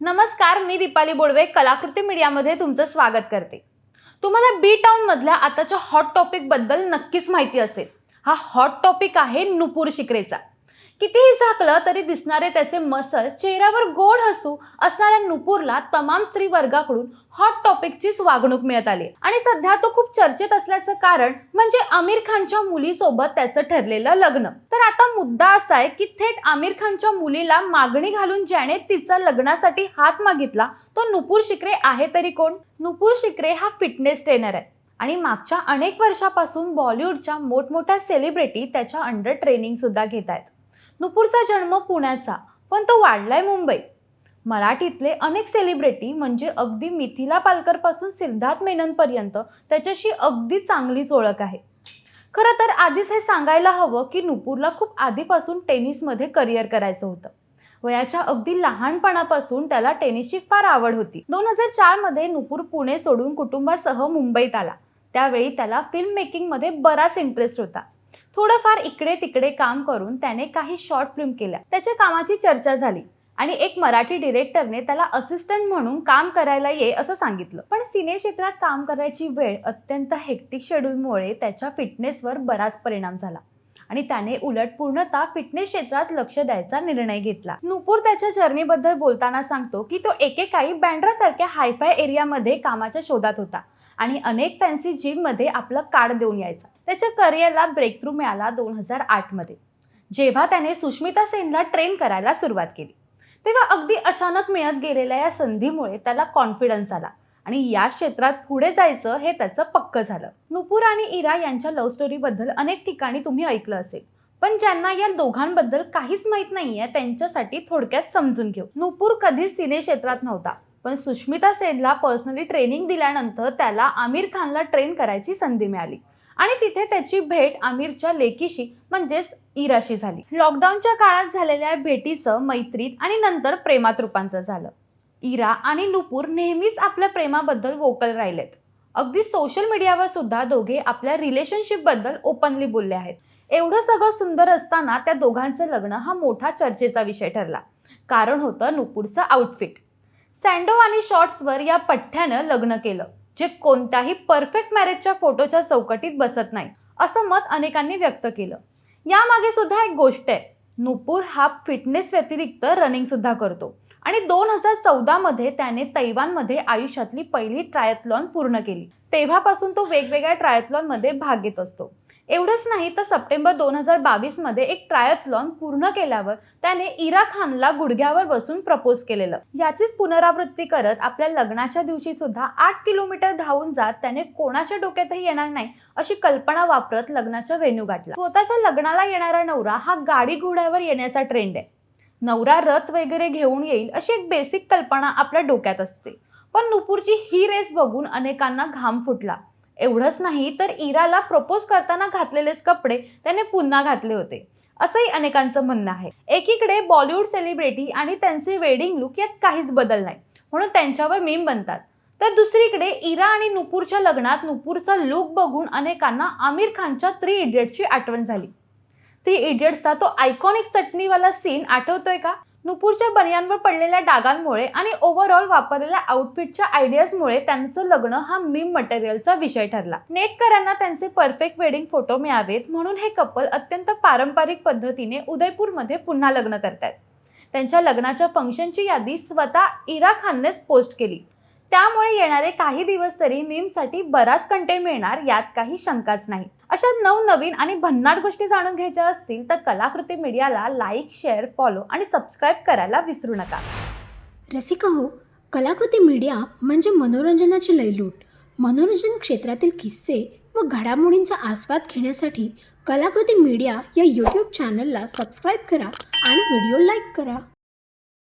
नमस्कार मी दीपाली बोडवे कलाकृती मीडियामध्ये तुमचं स्वागत करते. तुम्हाला बी टाऊनमधल्या आताच्या हॉट टॉपिकबद्दल नक्कीच माहिती असेल. हा हॉट टॉपिक आहे नुपूर शिकरेचा. कितीही झाकलं तरी दिसणारे त्याचे मसल चेहऱ्यावर गोड हसू असणाऱ्या नुपूरला तमाम स्त्री वर्गाकडून हॉट टॉपिकचीच वागणूक मिळत आली. आणि सध्या तो खूप चर्चेत असल्याचं कारण म्हणजे आमिर खानच्या मुलीसोबत त्याचं ठरलेलं लग्न. तर आता मुद्दा असा आहे की थेट आमिर खानच्या मुलीला मागणी घालून ज्याने तिचा लग्नासाठी हात मागितला तो नुपूर शिकरे आहे तरी कोण? नुपूर शिकरे हा फिटनेस ट्रेनर आहे. आणि मागच्या अनेक वर्षापासून बॉलिवूडच्या मोठमोठ्या सेलिब्रिटी त्याच्या अंडर ट्रेनिंग सुद्धा घेत आहेत. नुपूरचा जन्म पुण्याचा पण तो वाढलाय मुंबईत मराठीतले अनेक सेलिब्रिटी म्हणजे अगदी मिथिला पालकरपासून सिद्धार्थ मेननपर्यंत त्याच्याशी अगदी चांगलीच ओळख आहे. खरं तर आधीच हे सांगायला हवं की नुपूरला खूप आधीपासून टेनिसमध्ये करिअर करायचं होतं वयाच्या अगदी लहानपणापासून त्याला टेनिसची फार आवड होती. दोन हजार चारमध्ये नुपूर पुणे सोडून कुटुंबासह मुंबईत आला. त्यावेळी त्याला फिल्म मेकिंगमध्ये बराच इंटरेस्ट होता. थोडंफार इकडे तिकडे काम करून त्याने काही शॉर्ट फिल्म केल्या. त्याच्या कामाची चर्चा झाली आणि एक मराठी डिरेक्टरने त्याला असिस्टंट म्हणून काम करायला ये असं सांगितलं. पण सिने क्षेत्रात काम करायची वेळ अत्यंत हेक्टिक शेड्यूलमुळे त्याच्या फिटनेसवर बराच परिणाम झाला. आणि त्याने उलट पूर्णतः फिटनेस क्षेत्रात लक्ष द्यायचा निर्णय घेतला. नुपूर त्याच्या जर्नीबद्दल बोलताना सांगतो की तो एकेकाळी बँड्रासारख्या हायफाय एरियामध्ये कामाच्या शोधात होता. आणि अनेक फॅन्सी जिममध्ये आपलं कार्ड देऊन यायचा. त्याच्या करिअरला ब्रेक थ्रू मिळाला दोन हजार आठमध्ये जेव्हा त्याने सुष्मिता सेनला ट्रेन करायला सुरुवात केली. तेव्हा अगदी अचानक मिळत गेलेल्या या संधीमुळे त्याला कॉन्फिडन्स आला. आणि या क्षेत्रात पुढे जायचं हे त्याचं पक्क झालं. नुपूर आणि इरा यांच्या लव्ह स्टोरीबद्दल अनेक ठिकाणी तुम्ही ऐकलं असेल. पण ज्यांना या दोघांबद्दल काहीच माहीत नाहीये त्यांच्यासाठी थोडक्यात समजून घेऊ. नुपूर कधीच सिने क्षेत्रात नव्हता. पण सुष्मिता सेनला पर्सनली ट्रेनिंग दिल्यानंतर त्याला आमिर खानला ट्रेन करायची संधी मिळाली. आणि तिथे त्याची भेट आमिरच्या लेकीशी म्हणजेच इराशी झाली. लॉकडाऊनच्या काळात झालेल्या भेटीचं मैत्रीत आणि नंतर प्रेमात रूपांतर झालं. इरा आणि नुपूर नेहमीच आपल्या प्रेमाबद्दल वोकल राहिलेत. अगदी सोशल मीडियावर सुद्धा दोघे आपल्या रिलेशनशिपबद्दल ओपनली बोलले आहेत. एवढं सगळं सुंदर असताना त्या दोघांचं लग्न हा मोठा चर्चेचा विषय ठरला. कारण होतं नुपूरचं आउटफिट सँडो आणि शॉर्ट्सवर या पठ्ठ्यानं लग्न केलं जे कोणत्याही परफेक्ट मॅरेजच्या फोटोच्या चौकटीत बसत नाही असं मत अनेकांनी व्यक्त केलं. यामागे सुद्धा एक गोष्ट आहे नुपूर हा फिटनेस व्यतिरिक्त रनिंग सुद्धा करतो आणि दोन हजार चौदामध्ये त्याने तैवानमध्ये आयुष्यातली पहिली ट्रायथलॉन पूर्ण केली. तेव्हापासून तो वेगवेगळ्या ट्रायथलॉनमध्ये भाग घेत असतो. एवढंच नाही तर सप्टेंबर दोन हजार बावीसमध्ये एक ट्रायथलॉन पूर्ण केल्यावर त्याने इरा खानला गुडघ्यावर बसून प्रपोज केलेलं. याचीच पुनरावृत्ती करत आपल्या लग्नाच्या दिवशी सुद्धा आठ किलोमीटर धावून जात त्याने कोणाच्या डोक्यातही येणार नाही अशी कल्पना वापरत लग्नाच्या वेन्यू गाठला. स्वतःच्या लग्नाला येणारा नवरा हा गाडी घोड्यावर येण्याचा ट्रेंड आहे. नवरा रथ वगैरे घेऊन येईल अशी एक बेसिक कल्पना आपल्या डोक्यात असते. पण नुपूरची ही रेस बघून अनेकांना घाम फुटला. एवढंच नाही तर इराला प्रपोज करताना घातलेलेच कपडे त्याने पुन्हा घातले होते. असंही अनेकांचं म्हणणं आहे. एकीकडे बॉलिवूड सेलिब्रिटी आणि त्यांचे वेडिंग लुक यात काहीच बदल नाही म्हणून त्यांच्यावर मीम बनतात. तर दुसरीकडे इरा आणि नुपूरच्या लग्नात नुपूरचा लुक बघून अनेकांना आमिर खानच्या थ्री इडियट्सची आठवण झाली. थ्री इडियट्सचा तो आयकॉनिक चटणीवाला सीन आठवतोय का? नुपूरच्या बनियांवर पडलेल्या डागांमुळे आणि ओव्हरऑल वापरलेल्या आउटफिटच्या आयडियाजमुळे त्यांचं लग्न हा मीम मटेरियलचा विषय ठरला. नेटकरांना त्यांचे परफेक्ट वेडिंग फोटो मिळावेत म्हणून हे कपल अत्यंत पारंपरिक पद्धतीने उदयपूरमध्ये पुन्हा लग्न करतात त्यांच्या लग्नाच्या फंक्शनची यादी स्वतः इरा खाननेच पोस्ट केली. त्यामुळे येणारे काही दिवस तरी मीमसाठी बराच कंटेंट मिळणार यात काही शंकाच नाही. अशा नवनवीन आणि भन्नाट गोष्टी जाणून घ्यायच्या असतील तर कलाकृती मीडियाला लाईक शेअर फॉलो आणि सबस्क्राईब करायला विसरू नका. रसिका हो कलाकृती मीडिया म्हणजे मनोरंजनाची लयलूट. मनोरंजन क्षेत्रातील किस्से व घडामोडींचा आस्वाद घेण्यासाठी कलाकृती मीडिया या यूट्यूब चॅनलला सबस्क्राईब करा आणि व्हिडिओ लाईक करा.